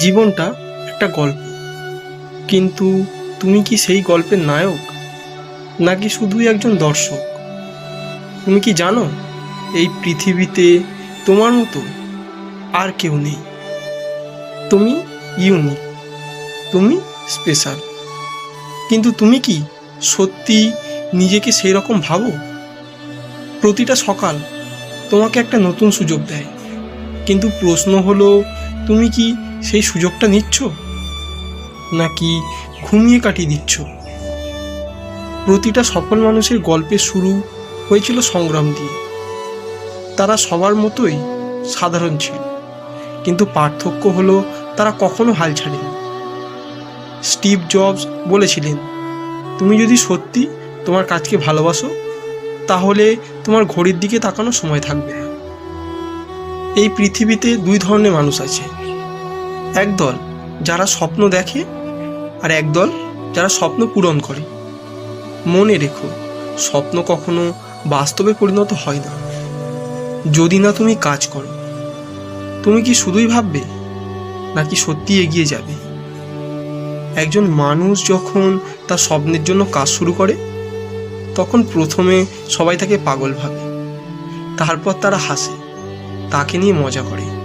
জীবনটা একটা গল্প। কিন্তু তুমি কি সেই গল্পের নায়ক? নাকি শুধুই একজন দর্শক? তুমি কি জানো, এই পৃথিবীতে তোমার মতো আর কেউ নেই। তুমি ইউনিক তুমি স্পেশাল কিন্তু তুমি কি সত্যি নিজেকে সেই রকম ভাবো? প্রতিটা সকাল তোমাকে একটা নতুন সুযোগ দেয়। কিন্তু প্রশ্ন হলো, তুমি কি সেই সুযোগটা নিচ্ছ? নাকি ঘুমিয়ে কাটিয়ে দিচ্ছ? প্রতিটা সফল মানুষের গল্পের শুরু হয়েছিল সংগ্রাম দিয়ে। তারা সবার মতোই সাধারণ ছিল, কিন্তু পার্থক্য হলো তারা কখনো হাল ছাড়েনি। স্টিভ জবস বলেছিলেন, তুমি যদি সত্যি তোমার কাজকে ভালোবাসো, তাহলে তোমার ঘড়ির দিকে তাকানো সময় থাকবে না। এই পৃথিবীতে দুই ধরনের মানুষ আছে একদল যারা স্বপ্ন দেখে আর একদল যারা স্বপ্ন পূরণ করে। মনে রেখো, স্বপ্ন কখনো বাস্তবে পরিণত হয় না। যদি না তুমি কাজ করো, তুমি কি শুধুই ভাববে নাকি সত্যি এগিয়ে যাবে? একজন মানুষ যখন তার স্বপ্নের জন্য কাজ শুরু করে, তখন প্রথমে সবাই তাকে পাগল ভাবে। তারপর তারা হাসে, তাকে নিয়ে মজা করে।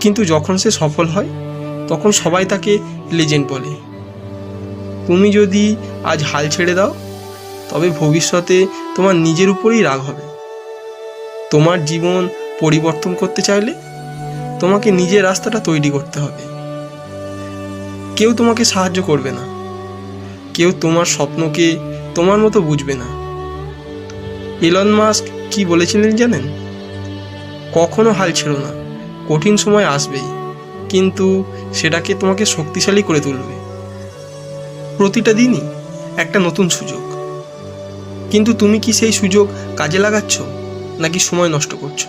কিন্তু যখন সে সফল হয়, তখন সবাই তাকে লেজেন্ড বলে। তুমি যদি আজ হাল ছেড়ে দাও, তবে ভবিষ্যতে তোমার নিজের উপরেই রাগ হবে। তোমার জীবন পরিবর্তন করতে চাইলে তোমাকে নিজের রাস্তাটা তৈরি করতে হবে। কেউ তোমাকে সাহায্য করবে না। কেউ তোমার স্বপ্নকে তোমার মতো বুঝবে না। ইলন মাস্ক কি বলেছিলেন জানেন? কখনো হাল ছেড়ো না। কঠিন সময় আসবেই, কিন্তু সেটাকে তোমাকে শক্তিশালী করে তুলবে। প্রতিটা দিনই একটা নতুন সুযোগ। কিন্তু তুমি কি সেই সুযোগ কাজে লাগাচ্ছ, নাকি সময় নষ্ট করছ?